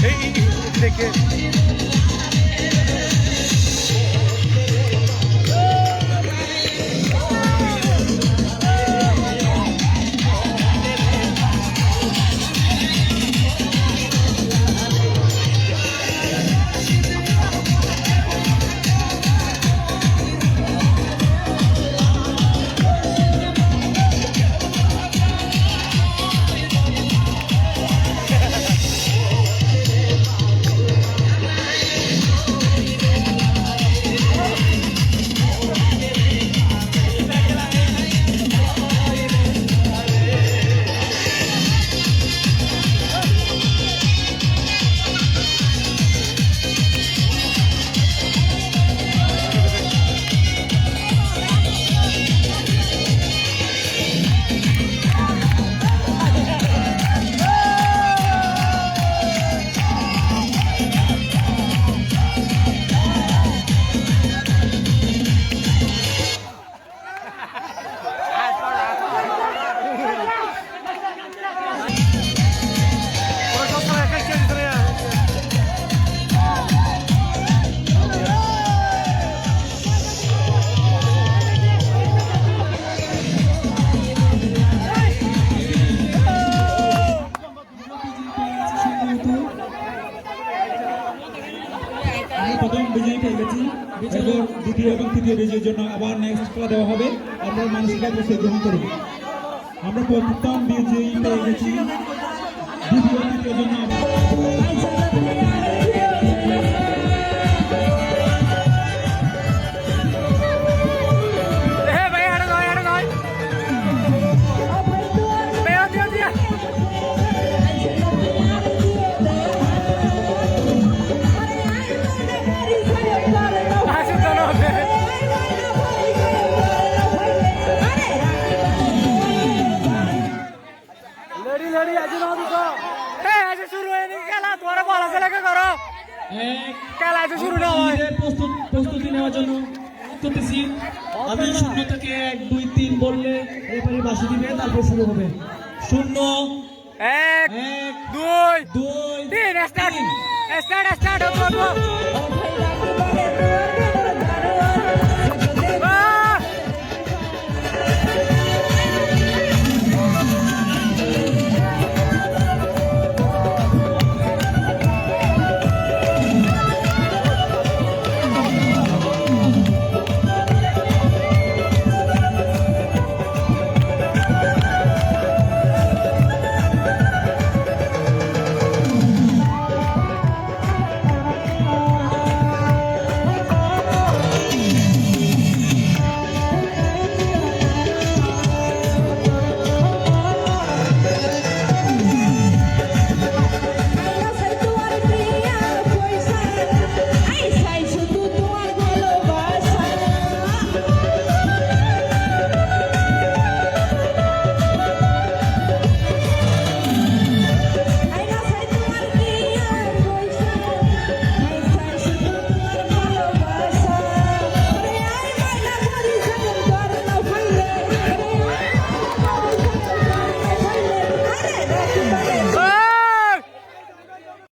Hey, take it. দ্বিতীয় এবং তৃতীয় বিজয়ীর জন্য আবার নেক্সট খেলা দেওয়া হবে। আপনারা মানসিক প্রস্তুতি গ্রহণ করুন আমরা প্রথম বিজয়ী পেয়ে গেছি দ্বিতীয় তৃতীয় জন্য শুরু হয়নি খেলা তোমার ছেলেকে করো এক খেলা আজ শুরু না হয় প্রস্তুত নেওয়ার জন্য করতেছি আমি শূন্য থেকে এক দুই তিন বললে রেফারি বাসি দিবে তারপর শুরু হবে শূন্য এক দুই দুই তিন স্টার্ট স্টার্ট স্টার্ট